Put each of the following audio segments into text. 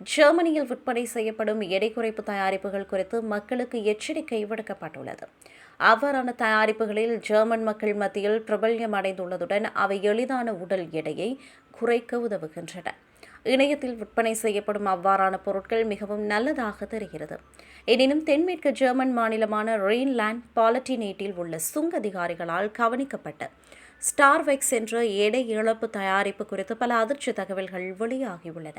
ஜெர்மனியில் விற்பனை செய்யப்படும் எடை குறைப்பு தயாரிப்புகள் குறித்து மக்களுக்கு எச்சரிக்கை விடுக்கப்பட்டுள்ளது. அவ்வாறான தயாரிப்புகளில் ஜெர்மன் மக்கள் மத்தியில் பிரபல்யம் அடைந்துள்ளதுடன் அவை எளிதான உடல் எடையை குறைக்க உதவுகின்றன. இணையத்தில் விற்பனை செய்யப்படும் அவ்வாறான பொருட்கள் மிகவும் நல்லதாக தெரிகிறது. எனினும் தென்மேற்கு ஜெர்மன் மாநிலமான ரெயின்லேண்ட் பாலட்டினேட்டில் உள்ள சுங்க அதிகாரிகளால் கவனிக்கப்பட்ட ஸ்டார்வெக்ஸ் என்ற எடை இழப்பு தயாரிப்பு குறித்து பல அதிர்ச்சி தகவல்கள் வெளியாகியுள்ளன.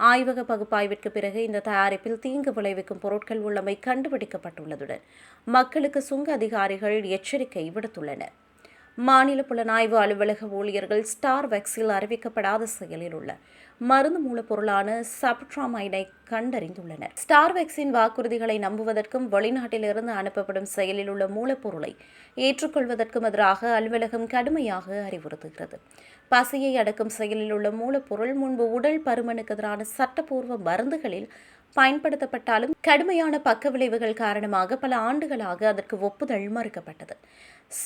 ஆய்வக பகுப்பாய்விற்கு பிறகு இந்த தயாரிப்பில் தீங்கு விளைவிக்கும் பொருட்கள் உள்ளமை கண்டுபிடிக்கப்பட்டுள்ளதுடன் மக்களுக்கு சுங்க அதிகாரிகள் எச்சரிக்கை விடுத்துள்ளனர். மாநில புலனாய்வு அலுவலக ஊழியர்கள் ஸ்டார் வெக்ஸில் அறிவிக்கப்படாத செயலில் உள்ள மருந்து மூலப்பொருளான சப்ட்ராமைடை கண்டறிந்துள்ளனர். ஸ்டார் வெக்ஸின் வாக்குறுதிகளை நம்புவதற்கும் வெளிநாட்டிலிருந்து அனுப்பப்படும் செயலில் உள்ள மூலப்பொருளை ஏற்றுக்கொள்வதற்கும் எதிராக அலுவலகம் கடுமையாக அறிவுறுத்துகிறது. பசியை அடக்கும் செயலில் உள்ள மூலப்பொருள் முன்பு உடல் பருமனுக்கு எதிரான சட்டப்பூர்வ மருந்துகளில் பயன்படுத்தப்பட்டாலும் கடுமையான பக்க விளைவுகள் காரணமாக பல ஆண்டுகளாக அதற்கு ஒப்புதல் மறுக்கப்பட்டது.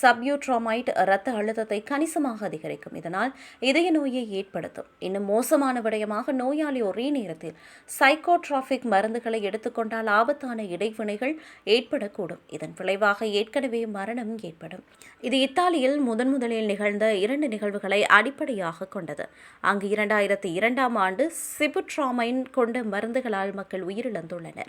சப்யூட்ராமைட் இரத்த அழுத்தத்தை கணிசமாக அதிகரிக்கும். இதனால் இதய நோயை ஏற்படுத்தும். இன்னும் மோசமான விடயமாக நோயாளி ஒரே நேரத்தில் சைக்கோட்ராபிக் மருந்துகளை எடுத்துக்கொண்டால் ஆபத்தான இடைவினைகள் ஏற்படக்கூடும். இதன் விளைவாக ஏற்கனவே மரணம் ஏற்படும். இது இத்தாலியில் முதன் முதலில் நிகழ்ந்த இரண்டு நிகழ்வுகளை அடிப்படையாக கொண்டது. அங்கு இரண்டாயிரத்தி இரண்டாம் ஆண்டு சிபுட்ராமைன் கொண்ட மருந்துகளால் மக்கள் உயிரிழந்துள்ளனர்.